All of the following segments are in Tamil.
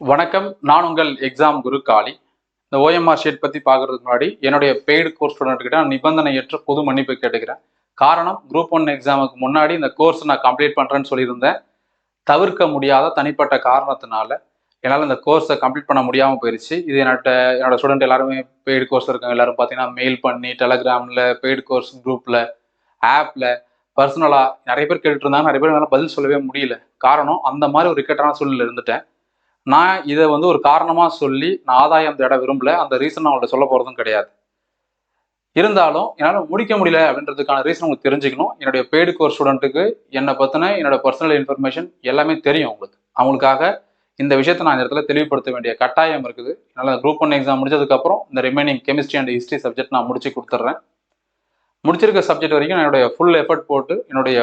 வணக்கம். நான் உங்கள் எக்ஸாம் குரு காளி. இந்த ஓஎம்ஆர் ஷீட் பற்றி பார்க்குறதுக்கு முன்னாடி என்னுடைய பெய்டு கோர்ஸ் ஸ்டூடெண்ட் நான் நிபந்தனையற்ற பொது மன்னிப்பு கேட்டுக்கிறேன். காரணம் குரூப் ஒன் எக்ஸாமுக்கு முன்னாடி இந்த கோர்ஸ் நான் கம்ப்ளீட் பண்ணுறேன்னு சொல்லியிருந்தேன். தவிர்க்க முடியாத தனிப்பட்ட காரணத்தினால என்னால் இந்த கோர்ஸை கம்ப்ளீட் பண்ண முடியாமல் போயிடுச்சு இது என்னோட என்னோட ஸ்டூடெண்ட் எல்லாருமே பெய்டு கோர்ஸ் இருக்காங்க. எல்லாரும் பார்த்தீங்கன்னா மெயில் பண்ணி டெலகிராமில் பெய்டு கோர்ஸ் குரூப்பில் ஆப்பில் பர்சனலாக நிறைய பேர் கேட்டுட்டு இருந்தாங்க. நிறைய பேர் என்னால் பதில் சொல்லவே முடியல. காரணம் அந்த மாதிரி ஒரு இக்கட்டான சூழ்நிலை இருந்துட்டேன். நான் இதை வந்து ஒரு காரணமாக சொல்லி நான் ஆதாயம் தேட விரும்பல. அந்த ரீசன் அவங்கள்ட சொல்ல போகிறதும் கிடையாது. இருந்தாலும் என்னால் முடிக்க முடியல அப்படின்றதுக்கான ரீசன் உங்களுக்கு தெரிஞ்சுக்கணும். என்னுடைய பெய்டு கோர்ஸ் ஸ்டூடெண்ட்டுக்கு என்னை பற்றின என்னோட பர்சனல் இன்ஃபர்மேஷன் எல்லாமே தெரியும் உங்களுக்கு. அவங்களுக்காக இந்த விஷயத்தை நான் இந்த இடத்துல தெளிவுபடுத்த வேண்டிய கட்டாயம் இருக்குது. என்னால் குரூப் ஒன் எக்ஸாம் முடிஞ்சதுக்கப்புறம் இந்த remaining chemistry and history subject நான் முடிச்சு கொடுத்துட்றேன் முடிச்சிருக்க சப்ஜெக்ட் வரைக்கும் நான் என்னுடைய ஃபுல் எஃபர்ட் போட்டு என்னுடைய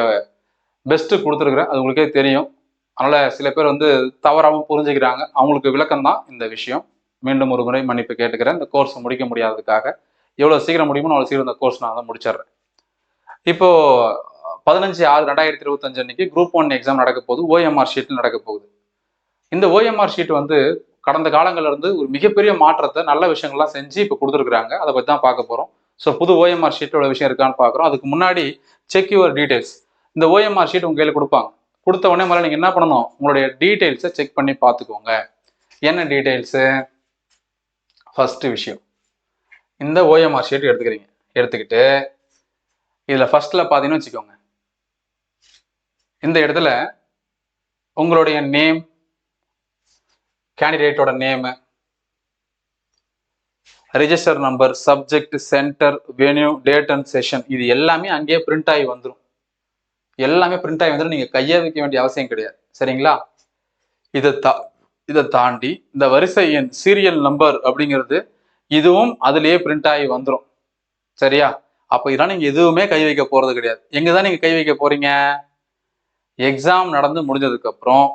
பெஸ்ட்டு கொடுத்துருக்குறேன். அது உங்களுக்கே தெரியும். அதனால் சில பேர் வந்து தவறாகவும் புரிஞ்சுக்கிறாங்க. அவங்களுக்கு விளக்கம் தான் இந்த விஷயம். மீண்டும் ஒரு முறை மன்னிப்பு கேட்டுக்கிறேன். இந்த கோர்ஸ் முடிக்க முடியாததுக்காக எவ்வளோ சீக்கிரம் முடியுமோ அவ்வளோ சீக்கிரம் இந்த கோர்ஸ் நான் அதை முடிச்சிடுறேன். இப்போ பதினஞ்சு ஆறு ரெண்டாயிரத்தி இருபத்தஞ்சு அன்னைக்கு குரூப் ஒன் எக்ஸாம் நடக்க போகுது. ஓஎம்ஆர் ஷீட்டில் நடக்க போகுது. இந்த ஓஎம்ஆர் ஷீட் வந்து கடந்த காலங்கள்லேருந்து ஒரு மிகப்பெரிய மாற்றத்தை நல்ல விஷயங்கள்லாம் செஞ்சு இப்போ கொடுத்துருக்குறாங்க. அதை பற்றி தான் பார்க்க போகிறோம் ஸோ புது ஓஎம்ஆர் ஷீட்டோட விஷயம் இருக்கான்னு பார்க்குறோம். அதுக்கு முன்னாடி செக் யுவர் டீடைல்ஸ் இந்த ஓஎம்ஆர் ஷீட் உங்கள் கையில் கொடுப்பாங்க. கொடுத்த உடனே முதல்ல நீங்கள் என்ன பண்ணணும்? உங்களுடைய டீடைல்ஸை செக் பண்ணி பார்த்துக்கோங்க. என்ன டீட்டெயில்ஸு ஃபர்ஸ்ட் விஷயம். இந்த ஓஎம்ஆர் ஷீட் எடுத்துக்கிறீங்க. எடுத்துக்கிட்டு இதில் ஃபர்ஸ்ட்ல பார்த்தீங்கன்னு வச்சுக்கோங்க. இந்த இடத்துல உங்களுடைய name கேண்டிடேட்டோட name register number subject centre venue date and session இது எல்லாமே அங்கேயே பிரிண்ட் ஆகி வந்துடும் எல்லாமே பிரிண்ட் ஆகி வந்துட்டு நீங்கள் கையை வைக்க வேண்டிய அவசியம் கிடையாது. சரிங்களா? இதை தா இதை தாண்டி இந்த வரிசை எண் சீரியல் நம்பர் அப்படிங்கிறது இதுவும் அதுலேயே பிரிண்ட் ஆகி வந்துடும் சரியா? அப்போ இதெல்லாம் நீங்கள் எதுவுமே கை வைக்க போகிறது கிடையாது. எங்கே தான் நீங்கள் கை வைக்க போகிறீங்க எக்ஸாம் நடந்து முடிஞ்சதுக்கப்புறம்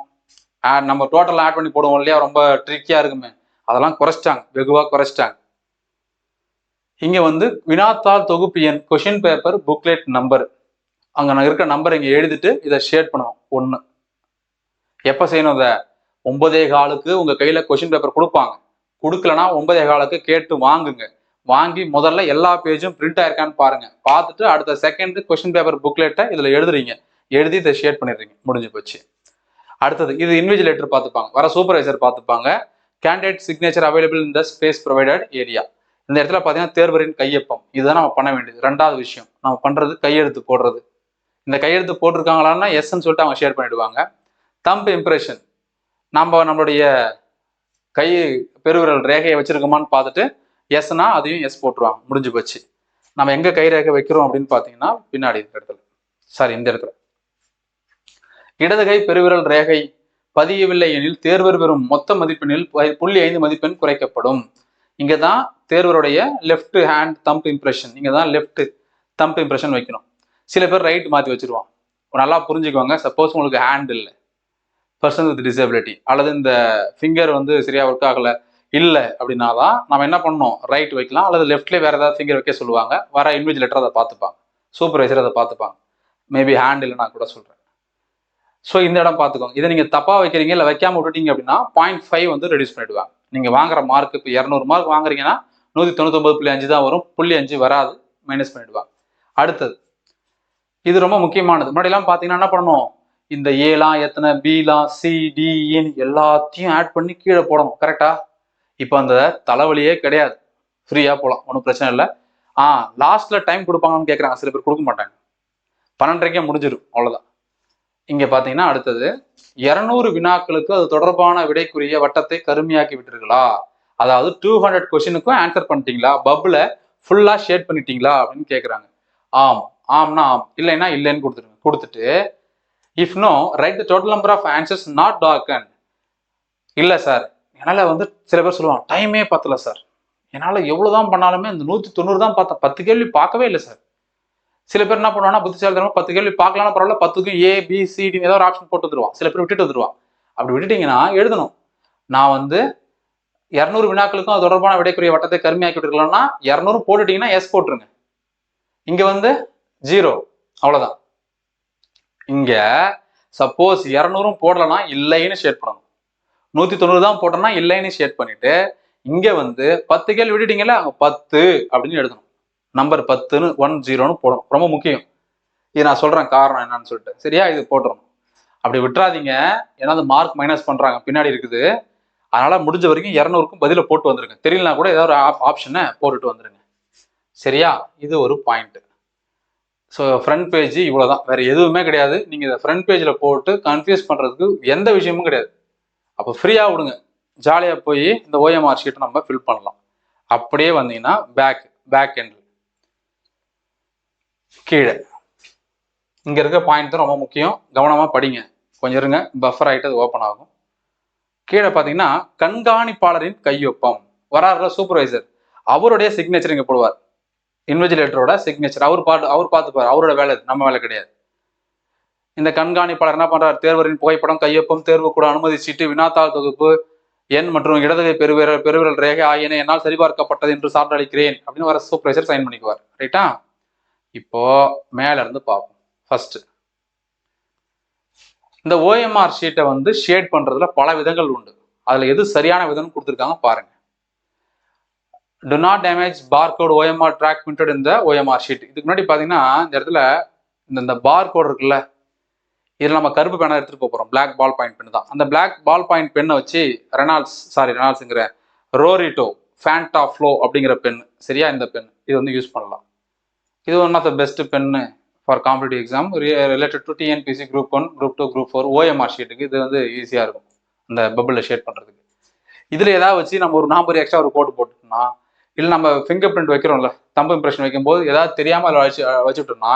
ஆட் நம்ம டோட்டல் ஆட் பண்ணி போடுவோம் இல்லையா? ரொம்ப ட்ரிக்கியாக இருக்குமே. அதெல்லாம் குறைச்சிட்டாங்க. வெகுவாக குறைச்சிட்டாங்க. இங்கே வந்து வினாத்தாள் தொகுப்பு எண் கொஷின் பேப்பர் புக்லெட் நம்பர் அங்கே இருக்க நம்பர் இங்கே எழுதிட்டு இதை ஷேர் பண்ணணும். ஒன்று எப்போ செய்யணும் இதை? ஒன்பதே காலுக்கு உங்கள் கையில் கொஷின் பேப்பர் கொடுப்பாங்க. கொடுக்கலனா ஒன்பதே காலுக்கு கேட்டு வாங்குங்க. வாங்கி முதல்ல எல்லா பேஜும் பிரிண்ட் ஆயிருக்கான்னு பாருங்க. பார்த்துட்டு அடுத்த செகண்ட் கொஷின் பேப்பர் புக்லெட்டை இதில் எழுதுறீங்க. எழுதி இதை ஷேர் பண்ணிடுறீங்க. முடிஞ்சு போச்சு. அடுத்தது இது இன்விஜிலேட்டர் பார்த்துப்பாங்க. வர சூப்பர்வைசர் பார்த்துப்பாங்க. கேண்டிடேட் சிக்னேச்சர் அவைலபிள் இந்த ஸ்பேஸ் ப்ரொவைடட் ஏரியா இந்த இடத்துல பார்த்தீங்கன்னா தேர்வரின் கையொப்பம். இதுதான் நம்ம பண்ண வேண்டியது. ரெண்டாவது விஷயம் நம்ம பண்ணுறது கையெழுத்து போடுறது. இந்த கையெழுத்து போட்டிருக்காங்களான்னா எஸ்ன்னு சொல்லிட்டு அவங்க ஷேர் பண்ணிடுவாங்க. தம்ப் இம்ப்ரெஷன் நம்ம நம்மளுடைய கை பெருவிரல் ரேகையை வச்சிருக்கோமான்னு பார்த்துட்டு எஸ்னா அதையும் எஸ் போட்டுருவாங்க. முடிஞ்சு போச்சு. நம்ம எங்கே கை ரேகை வைக்கிறோம் அப்படின்னு பார்த்தீங்கன்னா பின்னாடி இந்த இடத்துல. சாரி இந்த இடத்துல. இடது கை பெருவிரல் ரேகை பதியவில்லை எனில் தேர்வர் பெறும் மொத்த மதிப்பெண்ணில் ப- புள்ளி ஐந்து மதிப்பெண் குறைக்கப்படும். இங்கே தான் தேர்வருடைய லெஃப்ட் ஹேண்ட் தம்ப் இம்ப்ரெஷன் இங்கே தான் லெஃப்ட் தம்ப் இம்ப்ரெஷன் வைக்கணும். சில பேர் ரைட் மாற்றி வச்சிருவான். நல்லா புரிஞ்சுக்குவாங்க. சப்போஸ் உங்களுக்கு ஹேண்ட் இல்லை. பர்சன் வித் டிசபிலிட்டி அல்லது இந்த ஃபிங்கர் வந்து சரியாக ஒர்க் ஆகலை. இல்லை அப்படின்னா தான் நம்ம என்ன பண்ணணும்? ரைட் வைக்கலாம். அல்லது லெஃப்ட்லேயே வேறு ஏதாவது ஃபிங்கர் வைக்க சொல்லுவாங்க. வர இன்விஜிலேட்டர் அதை பார்த்துப்பாங்க. சூப்பர்வைசர் அதை பார்த்துப்பாங்க. மேபி ஹேண்ட் நான் கூட சொல்கிறேன் ஸோ இந்த இடம் பார்த்துக்கோங்க. இதை நீங்கள் தப்பாக வைக்கிறீங்க இல்லை வைக்காமல் விட்டுட்டீங்க அப்படின்னா பாயிண்ட் ஃபைவ் வந்து ரெடியூஸ் பண்ணிடுவாங்க. நீங்கள் வாங்குற மார்க் இப்போ இரநூறு மார்க் வாங்குறீங்கன்னா நூற்றி தொண்ணூத்தொம்பது புள்ளி அஞ்சு தான் வரும். புள்ளி அஞ்சு வராது. மைனஸ் பண்ணிடுவாங்க. அடுத்தது இது ரொம்ப முக்கியமானது. முன்னாடிலாம் பார்த்தீங்கன்னா என்ன பண்ணணும்? இந்த ஏலாம் எத்தனை பிலாம் சி e எல்லாத்தையும் ஆட் பண்ணி கீழே போடணும். கரெக்டா இப்போ அந்த தலைவலியே கிடையாது. ஃப்ரீயாக போகலாம் ஒன்றும் பிரச்சனை இல்லை. ஆ லாஸ்ட்ல டைம் கொடுப்பாங்கன்னு கேட்குறாங்க சில பேர் கொடுக்க மாட்டாங்க. பன்னெண்டரைக்கே முடிஞ்சிடும் அவ்வளோதான் இங்கே பார்த்தீங்கன்னா அடுத்தது இரநூறு வினாக்களுக்கு அது தொடர்பான விடைக்குரிய வட்டத்தை கருமையாக்கி விட்டுருங்களா அதாவது டூ ஹண்ட்ரட் கொஸ்டினுக்கும் ஆன்சர் பண்ணிட்டீங்களா? பப்பில் ஃபுல்லாக ஷேட் பண்ணிட்டீங்களா? அப்படின்னு கேட்குறாங்க ஆமாம் ஆம்னா ஆம். இல்லைன்னா இல்லைன்னு கொடுத்துருங்க கொடுத்துட்டு if no write the total number of answers not taken இல்லை சார் என்னால் வந்து சில பேர் சொல்லுவாங்க டைமே பத்தல சார் என்னால் எவ்வளோ தான் பண்ணாலுமே இந்த நூற்றி தொண்ணூறு தான் பார்த்தேன். பத்து கேள்வி பார்க்கவே இல்லை சார் சில பேர் என்ன பண்ணுவாங்கன்னா புத்திசாலித்தனமாக பத்து கேள்வி பார்க்கலாம் பரவாயில்ல பத்துக்கும் ஏ பி சிடி ஏதோ ஒரு ஆப்ஷன் போட்டு வந்துருவான் சில பேர் விட்டுட்டு வந்துருவான் அப்படி விட்டுட்டிங்கன்னா எழுதணும். நான் வந்து இரநூறு வினாக்களுக்கும் அது தொடர்பான விடைக்குரிய வட்டத்தை கருமையாக்கி விட்டுருக்கலாம்னா இரநூறு போட்டுட்டிங்கன்னா எஸ் போட்டுருங்க. இங்கே வந்து ஜீரோ. அவ்வளோதான் இங்க சப்போஸ் இரநூறும் போடலைன்னா இல்லைன்னு ஷேட் பண்ணணும். நூத்தி தொண்ணூறு தான் போட்டோம்னா இல்லைன்னு ஷேட் பண்ணிட்டு இங்க வந்து பத்து கேள்வி விட்டுட்டீங்கல்ல அங்க பத்து அப்படின்னு எழுதணும். நம்பர் பத்துன்னு ஒன் ஜீரோன்னு போடணும். ரொம்ப முக்கியம். இது நான் சொல்றேன் காரணம் என்னன்னு சொல்லிட்டு. சரியா? இது போட்டுறணும். அப்படி விட்டுறாதீங்க. ஏன்னா அது மார்க் மைனஸ் பண்றாங்க. பின்னாடி இருக்குது. அதனால முடிஞ்ச வரைக்கும் இரநூறுக்கும் பதில போட்டு வந்துருங்க. தெரியலனா கூட ஏதாவது ஒரு ஆப்ஷனை போட்டுட்டு வந்துருங்க. சரியா? இது ஒரு பாயிண்ட் ஸோ ஃப்ரண்ட் பேஜ் இவ்வளோதான் வேற எதுவுமே கிடையாது. நீங்க இதை ஃப்ரண்ட் பேஜில் போட்டு கன்ஃபியூஸ் பண்றதுக்கு எந்த விஷயமும் கிடையாது. அப்போ ஃப்ரீயாக விடுங்க. ஜாலியாக போய் இந்த ஓஎம்ஆர் ஷீட்டை நம்ம ஃபில் பண்ணலாம். அப்படியே வந்தீங்கன்னா பேக் பேக் எண்ட் கீழே. இங்கே இருக்க பாயிண்ட் தான் ரொம்ப முக்கியம். கவனமாக படிங்க. கொஞ்சம் இருங்க. பஃபர் ஆகிட்டு அது ஓப்பன் ஆகும். கீழே பார்த்தீங்கன்னா கண்காணிப்பாளரின் கையொப்பம். வராருல சூப்பர்வைசர் அவருடைய சிக்னேச்சர் இங்கே போடுவார். இன்விஜிலேட்டரோட சிக்னேச்சர் அவர் பாட்டு அவர் பார்த்துப்பார். அவரோட வேலை நம்ம வேலை கிடையாது. இந்த கண்காணிப்பாளர் என்ன பண்றார்? தேர்வரின் புகைப்படம் கையொப்பம் தேர்வு கூட அனுமதி சீட்டு வினாத்தாள் தொகுப்பு எண் மற்றும் இடதுகை பெருவிரல் பெருவிரல் ரேகை ஆகியன என்னால் சரிபார்க்கப்பட்டது என்று சான்றளிக்கிறேன் அப்படின்னு வர சூப்பர்வைசர் சைன் பண்ணிக்குவார். ரைட்டா இப்போ மேல இருந்து பார்ப்போம். ஃபர்ஸ்ட் இந்த ஓஎம்ஆர் ஷீட்டை வந்து ஷேட் பண்றதுல பல விதங்கள் உண்டு. அதுல எது சரியான விதம்னு கொடுத்துருக்காங்க பாருங்க. Do not damage barcode OMR track printed இந்த ஓஎம்ஆர் ஷீட் இதுக்கு முன்னாடி பார்த்தீங்கன்னா இந்த இடத்துல இந்த இந்த பார் கோட் இருக்குல்ல இதில் நம்ம கருப்பு பேனா எடுத்துகிட்டு போகிறோம் பிளாக் பால் பாயிண்ட் பென் தான். அந்த பிளாக் பால் பாயிண்ட் பெண்ணை வச்சு ரெனால்ட்ஸ் சாரி ரெனால்ட்ஸுங்கிற ரோரிட்டோ ஃபேண்டா ஃப்ளோ அப்படிங்கிற பென் சரியா? இந்த பென் இது வந்து யூஸ் பண்ணலாம். இது one of the best pen for competitive exam related to TNPSC group one group two group four OMR ஷீட்டுக்கு இது வந்து ஈஸியாக இருக்கும். இந்த பபிளில் ஷேட் பண்ணுறதுக்கு இதில் ஏதாவது வச்சு நம்ம ஒரு நாம்பர் எக்ஸ்ட்ரா ஒரு கோட் போட்டுட்டோம்னா இல்லை நம்ம ஃபிங்கர் பிரிண்ட் வைக்கிறோம்ல தம்பு இம்ப்ரெஷன் வைக்கும்போது ஏதாவது தெரியாமல் அதில் வச்சு வச்சுட்டோம்னா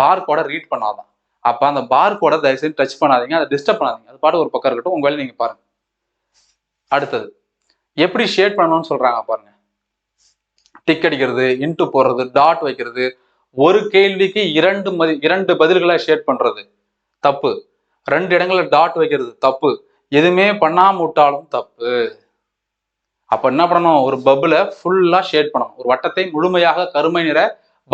பார் கோடை ரீட் பண்ணாதான். அப்போ அந்த பார் கோடை தயவுசெய்து டச் பண்ணாதீங்க அதை டிஸ்டர்ப் பண்ணாதீங்க. அது பாட்டு ஒரு பக்கம் இருக்கட்டும் உங்க நீங்கள் பாருங்க. அடுத்தது எப்படி ஷேட் பண்ணணும்னு சொல்கிறாங்க பாருங்க. டிக் அடிக்கிறது இன்ட்டு போடுறது டாட் வைக்கிறது ஒரு கேள்விக்கு இரண்டு மதி இரண்டு பதில்களை ஷேட் பண்ணுறது தப்பு. ரெண்டு இடங்களில் டாட் வைக்கிறது தப்பு. எதுவுமே பண்ணாம விட்டாலும் தப்பு. அப்ப என்ன பண்ணணும்? ஒரு பப்புல ஃபுல்லா ஷேட் பண்ணணும். ஒரு வட்டத்தை முழுமையாக கருமை நிற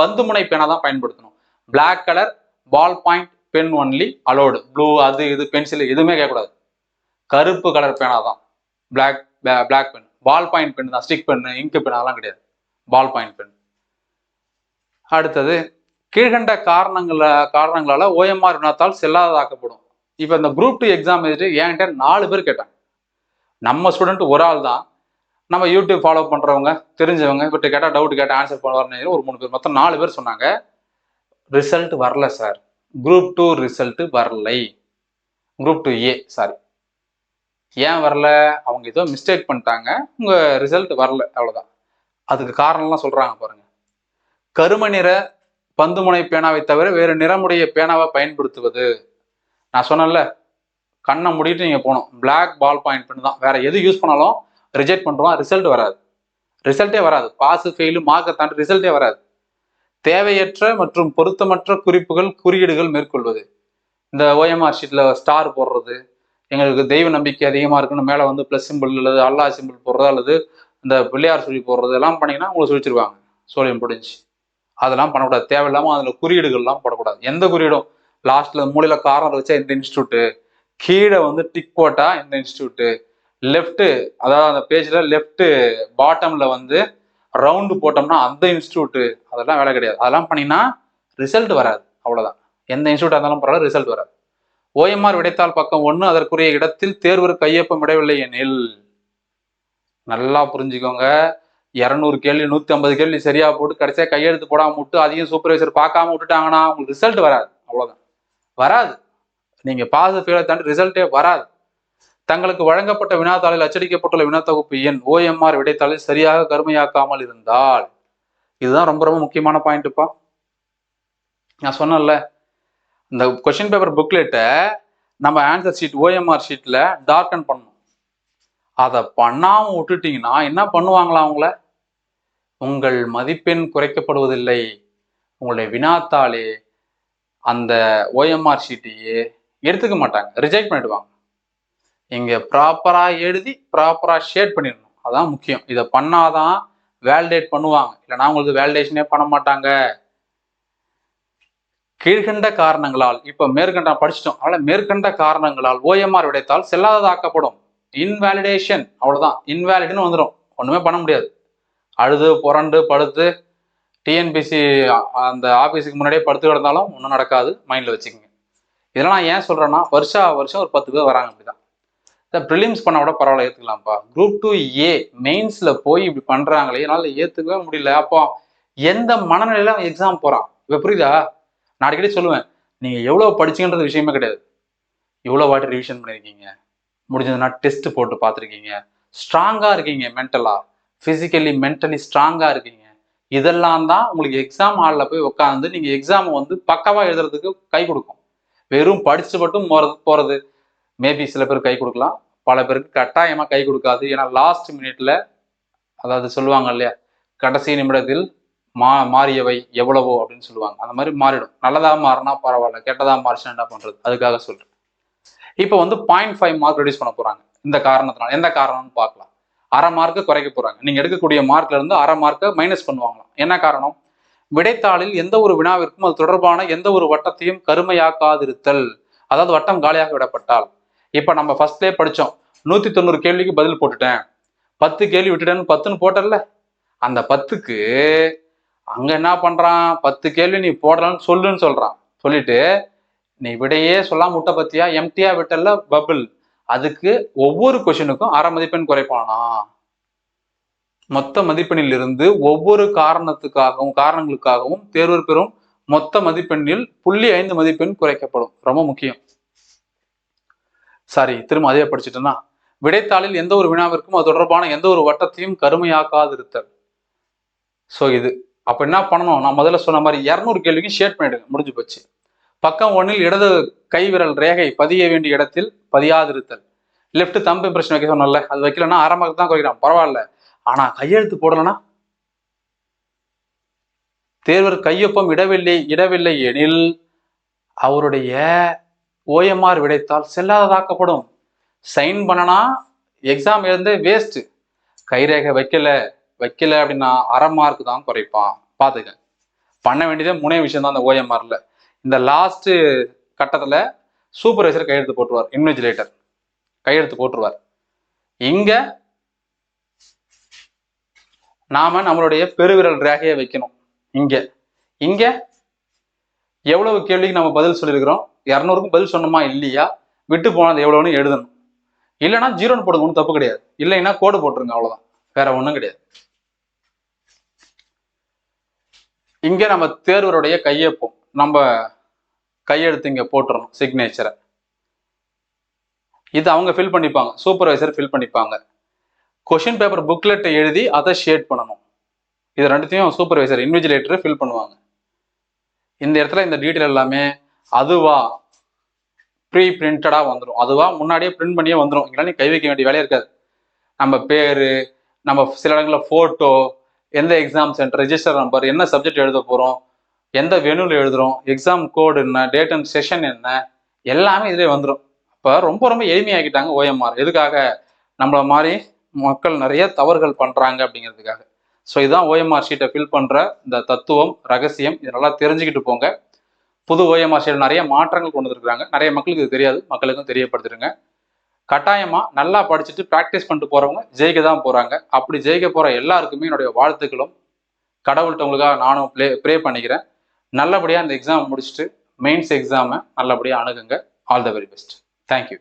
பந்துமுனை பெனை தான் பயன்படுத்தணும். Black colour ball point pen only allowed blue அது இது பென்சில் எதுவுமே கேட்கக்கூடாது. கருப்பு கலர் பேனா தான். Black black pen ball point pen தான். ஸ்டிக் பென் இங்கு பென் அதெல்லாம் கிடையாது. பால் பாயிண்ட் பென் அடுத்தது கீழ்கண்ட காரணங்கள காரணங்களால ஓஎம்ஆர் வினாத்தால் செல்லாததாக்கப்படும். இப்போ இந்த குரூப் டூ எக்ஸாம் எழுதிட்டு என்கிட்ட நாலு பேர் கேட்டாங்க. நம்ம ஸ்டூடெண்ட் ஒரு ஆள் தான். நம்ம யூடியூப் ஃபாலோ பண்ணுறவங்க தெரிஞ்சவங்க இவர்கிட்ட கேட்டால் டவுட் கேட்டால் ஆன்சர் பண்ணுவார்னு ஒரு மூணு பேர் மொத்தம் நாலு பேர் சொன்னாங்க. ரிசல்ட் வரல சார் குரூப் டூ ரிசல்ட்டு வரலை. குரூப் டூ ஏ சாரி ஏன் வரல? அவங்க ஏதோ மிஸ்டேக் பண்ணிட்டாங்க. உங்கள் ரிசல்ட் வரல அவ்வளோதான் அதுக்கு காரணம்லாம் சொல்கிறாங்க பாருங்கள் கரும நிற பந்துமுனை பேனாவை தவிர வேறு நிறமுடைய பேனாவை பயன்படுத்துவது. நான் சொன்னேன்ல கண்ணை முடிட்டு நீங்கள் போகணும். பிளாக் பால் பாயிண்ட் பென் தான். வேறு எது யூஸ் பண்ணாலும் ரிஜெக்ட் பண்ணுறோம் ரிசல்ட் வராது. ரிசல்ட்டே வராது. பாஸ் ஃபெயிலு மார்க்கை தாண்டி ரிசல்ட்டே வராது. தேவையற்ற மற்றும் பொருத்தமற்ற குறிப்புகள் குறியீடுகள் மேற்கொள்வது. இந்த ஓஎம்ஆர் ஷீட்டில் ஸ்டார் போடுறது. எங்களுக்கு தெய்வ நம்பிக்கை அதிகமாக இருக்குன்னு மேலே வந்து ப்ளஸ் சிம்பிள் அல்லது அல்லாஹ் சிம்பிள் போடுறது அல்லது இந்த பிள்ளையார் சொல்லி போடுறது எல்லாம் பண்ணிங்கன்னா உங்களுக்கு சொல்லிச்சிருவாங்க. சோழியம் முடிஞ்சு அதெல்லாம் பண்ணக்கூடாது. தேவையில்லாமல் அதில் குறியீடுகள்லாம் போடக்கூடாது. எந்த குறியீடும்? லாஸ்ட்டில் மூலையில் காரணம் வச்சா இந்த இன்ஸ்டியூட்டு கீழே வந்து டிக் போட்டா இந்த இன்ஸ்டியூட்டு லெஃப்ட்டு அதாவது அந்த பேஜில் லெஃப்ட்டு பாட்டமில் வந்து ரவுண்டு போட்டோம்னா அந்த இன்ஸ்டியூட்டு அதெல்லாம் வேலை கிடையாது. அதெல்லாம் பண்ணினா ரிசல்ட் வராது. அவ்வளோதான் எந்த இன்ஸ்டியூட்டாக இருந்தாலும் பரவாயில்ல ரிசல்ட் வராது. ஓஎம்ஆர் விடைத்தாள் பக்கம் ஒன்று அதற்குரிய இடத்தில் தேர்வர் கையொப்பம் விடவில்லை எனில் நல்லா புரிஞ்சுக்கோங்க. இரநூறு கேள்வி நூற்றி ஐம்பது கேள்வி சரியாக போட்டு கடைசியாக கையெழுத்து போடாமல் விட்டு அதையும் சூப்பர்வைசர் பார்க்காம விட்டுட்டாங்கன்னா உங்களுக்கு ரிசல்ட் வராது. அவ்வளோதான் வராது. நீங்கள் பாஸ் ஃபெயிலை தாண்டி ரிசல்ட்டே வராது. தங்களுக்கு வழங்கப்பட்ட வினாத்தாளில் அச்சடிக்கப்பட்டுள்ள வினாத்தொகுப்பு எண் ஓஎம்ஆர் விடைத்தாளில் சரியாக கருமையாக்காமல் இருந்தால். இதுதான் ரொம்ப ரொம்ப முக்கியமான பாயிண்ட்டுப்பா நான் சொன்னேன்ல இந்த கொஷின் பேப்பர் புக்லெட்டை நம்ம ஆன்சர் ஷீட் ஓஎம்ஆர் ஷீட்டில் டார்க்கன் பண்ணணும். அதை பண்ணாமல் விட்டுட்டீங்கன்னா என்ன பண்ணுவாங்களா அவங்கள? உங்கள் மதிப்பெண் குறைக்கப்படுவதில்லை. உங்களுடைய வினாத்தாளே அந்த ஓஎம்ஆர் ஷீட்டையே எடுத்துக்க மாட்டாங்க. ரிஜெக்ட் பண்ணிடுவாங்க. இங்க ப்ராப்பரா எழுதி ப்ராப்பரா ஷேட் பண்ணிடணும். அதான் முக்கியம். இதை பண்ணாதான் வேலிடேட் பண்ணுவாங்க. இல்லைனா உங்களுக்கு வேலிடேஷனே பண்ண மாட்டாங்க. கீழ்கண்ட காரணங்களால். இப்ப மேற்கண்ட படிச்சிட்டோம். அதனால மேற்கண்ட காரணங்களால் ஓஎம்ஆர் விடைத்தால் செல்லாததாக்கப்படும். இன்வேலிடேஷன் அவ்வளவுதான். இன்வேலிட்னு வந்துடும் ஒண்ணுமே பண்ண முடியாது. அழுது புரண்டு படுத்து டிஎன்பிசி அந்த ஆஃபீஸுக்கு முன்னாடியே படுத்து கிடந்தாலும் ஒன்றும் நடக்காது. மைண்டில் வச்சுக்கோங்க. இதெல்லாம் நான் ஏன் சொல்கிறேன்னா வருஷா வருஷம் ஒரு பத்து பேர் வராங்க அப்படிதான். இந்த ப்ரிலிம்ஸ் பண்ண கூட பரவாயில்ல ஏற்றுக்கலாம்ப்பா குரூப் டூ ஏ மெயின்ஸில் போய் இப்படி பண்ணுறாங்களே என்னால் ஏற்றுக்கவே முடியல. அப்போ எந்த மனநிலையில அவன் எக்ஸாம் போகிறான் இப்போ புரியுதா? நான் அடிக்கடி சொல்லுவேன் நீங்கள் எவ்வளோ படிச்சீங்கன்றது விஷயமே கிடையாது. எவ்வளோ வாட்டி ரிவிஷன் பண்ணியிருக்கீங்க முடிஞ்சதுன்னா டெஸ்ட் போட்டு பார்த்துருக்கீங்க. ஸ்ட்ராங்காக இருக்கீங்க மென்டலாக ஃபிசிக்கலி மென்டலி ஸ்ட்ராங்காக இருக்கீங்க. இதெல்லாம் தான் உங்களுக்கு எக்ஸாம் ஹாலில் போய் உட்காந்து நீங்கள் எக்ஸாமை வந்து பக்காவாக எழுதுறதுக்கு கை கொடுக்கும். வெறும் படிச்சு மட்டும் போகிறது போகிறது மேபி சில பேர் கை கொடுக்கலாம். பல பேருக்கு கட்டாயமாக கை கொடுக்காது. ஏன்னா லாஸ்ட் மினிட்ல அதாவது சொல்லுவாங்க இல்லையா கடைசி நிமிடத்தில் மா மாறியவை எவ்வளவோ அப்படின்னு சொல்லுவாங்க. அந்த மாதிரி மாறிடும். நல்லதாக மாறினா பரவாயில்ல கெட்டதாக மாறிச்சுன்னா என்ன பண்றது? அதுக்காக சொல்றேன். இப்போ வந்து பாயிண்ட் ஃபைவ் மார்க் ரெடியூஸ் பண்ண போறாங்க. இந்த காரணத்தினால எந்த காரணம்னு பார்க்கலாம். அரை மார்க்கு குறைக்க போறாங்க. நீங்க எடுக்கக்கூடிய மார்க்ல இருந்து அரை மார்க்கை மைனஸ் பண்ணுவாங்களாம். என்ன காரணம்? விடைத்தாளில் எந்த ஒரு வினாவிற்கும் அது தொடர்பான எந்த ஒரு வட்டத்தையும் கருமையாக்காதிருத்தல். அதாவது வட்டம் காலியாக விடப்பட்டால். இப்ப நம்ம ஃபர்ஸ்ட்லேயே படிச்சோம். நூத்தி தொண்ணூறு கேள்விக்கு பதில் போட்டுட்டேன். பத்து கேள்வி விட்டுட்டேன்னு பத்துன்னு போட்டல அந்த பத்துக்கு அங்க என்ன பண்றான்? பத்து கேள்வி நீ போடலான்னு சொல்லுன்னு சொல்றான். சொல்லிட்டு நீ விடையே சொல்லாம முட்டை பத்தியா? எம்டியா விட்டல பபிள் அதுக்கு ஒவ்வொரு கொஷினுக்கும் அரை மதிப்பெண் குறைப்பானா? மொத்த மதிப்பெண்ணில் இருந்து ஒவ்வொரு காரணத்துக்காகவும் காரணங்களுக்காகவும் தேர்வு பெறும் மொத்த மதிப்பெண்ணில் புள்ளி ஐந்து மதிப்பெண் குறைக்கப்படும். ரொம்ப முக்கியம். சாரி திரும்ப அதே படிச்சுட்டேன்னா விடைத்தாளில் எந்த ஒரு வினாவிற்கும் அது தொடர்பான எந்த ஒரு வட்டத்தையும் கருமையாக்காதிருத்தல். ஸோ இது அப்போ என்ன பண்ணணும்? நான் முதல்ல சொன்ன மாதிரி இரநூறு கேள்விக்கு ஷேட் பண்ணிடுங்க முடிஞ்சு போச்சு. பக்கம் ஒன்றில் இடது கைவிரல் ரேகை பதிய வேண்டிய இடத்தில் பதியாதிருத்தல். லெஃப்ட் தம்பு இம்ப்ரெஷன் வைக்க சொன்னல அது வைக்கலன்னா ஆரம்பத்துக்கு தான் குறைக்கிறான் பரவாயில்ல. ஆனால் கையெழுத்து போடலனா தேர்வர் கையொப்பம் இடவில்லை இடவில்லை எனில் அவருடைய ஓஎம்ஆர் விடைத்தால் செல்லாததாக்கப்படும். சைன் பண்ணனா எக்ஸாம் எழுந்து வேஸ்ட்டு. கைரேகை வைக்கல வைக்கல அப்படின்னா அரை மார்க் தான் குறைப்பான். பார்த்துக்க பண்ண வேண்டியதே மூணே விஷயம் தான் அந்த ஓஎம்ஆரில். இந்த லாஸ்ட்டு கட்டத்தில் சூப்பர்வைசர் கையெழுத்து போட்டுருவார் இன்விஜிலேட்டர். கையெழுத்து போட்டுருவார். இங்கே நாம நம்மளுடைய பெருவிரல் ரேகையை வைக்கணும். இங்கே. இங்கே எவ்வளவு கேள்விக்கு நம்ம பதில் சொல்லியிருக்கிறோம்? இரநூறுக்கும் பதில் சொன்னோமா? இல்லையா? விட்டு போனது எவ்வளோன்னு எழுதணும். இல்லைன்னா ஜீரோன்னு போடுங்க ஒன்றும் தப்பு கிடையாது. இல்லைன்னா கோடு போட்டுருங்க அவ்வளோதான் வேற ஒன்றும் கிடையாது. இங்கே நம்ம தேர்வருடைய கையொப்பம் நம்ம கையெழுத்து இங்கே போட்டுறணும் சிக்னேச்சரை இது அவங்க ஃபில் பண்ணிப்பாங்க சூப்பர்வைசர் ஃபில் பண்ணிப்பாங்க. கொஷின் பேப்பர் புக்லெட்டை எழுதி அதை ஷேட் பண்ணணும். இது ரெண்டுத்தையும் சூப்பர்வைசர் இன்விஜிலேட்டர் ஃபில் பண்ணுவாங்க. இந்த இடத்துல இந்த டீட்டெயில் எல்லாமே அதுவா ப்ரீ பிரிண்டடாக வந்துடும் அதுவா முன்னாடியே பிரிண்ட் பண்ணியே வந்துடும் இல்லைன்னா நீ கை வைக்க வேண்டிய வேலையே இருக்காது. நம்ம பேர் நம்ம சில இடங்களில் ஃபோட்டோ எந்த எக்ஸாம் சென்டர் ரிஜிஸ்டர் நம்பர் என்ன சப்ஜெக்ட் எழுத போகிறோம் எந்த வெனுவில் எழுதுகிறோம் எக்ஸாம் கோடு என்ன டேட் அண்ட் செஷன் என்ன எல்லாமே இதிலே வந்துடும் இப்போ ரொம்ப ரொம்ப எளிமையாக்கிட்டாங்க ஓஎம்ஆர். எதுக்காக? நம்மள மாதிரி மக்கள் நிறைய தவறுகள் பண்ணுறாங்க அப்படிங்கிறதுக்காக. ஸோ இதுதான் ஓஎம்ஆர் ஷீட்டை ஃபில் பண்ணுற இந்த தத்துவம் ரகசியம் இதெல்லாம் தெரிஞ்சுக்கிட்டு போங்க. புது ஓஎம்ஆர் ஷீட் நிறைய மாற்றங்கள் கொண்டு வந்துருக்காங்க நிறைய மக்களுக்கு இது தெரியாது மக்களுக்கும் தெரியப்படுத்துருங்க கட்டாயமாக நல்லா படிச்சுட்டு ப்ராக்டிஸ் பண்ணிட்டு போகிறவங்க ஜெயிக்க தான் போகிறாங்க அப்படி ஜெயிக்க போகிற எல்லாருக்குமே என்னுடைய வாழ்த்துக்களும். கடவுள்கிட்ட உங்களுக்காக நானும் ப்ளே ப்ரே பண்ணிக்கிறேன். நல்லபடியாக அந்த எக்ஸாம் முடிச்சுட்டு மெயின்ஸ் எக்ஸாமை நல்லபடியாக அணுகுங்க. All the very best thank you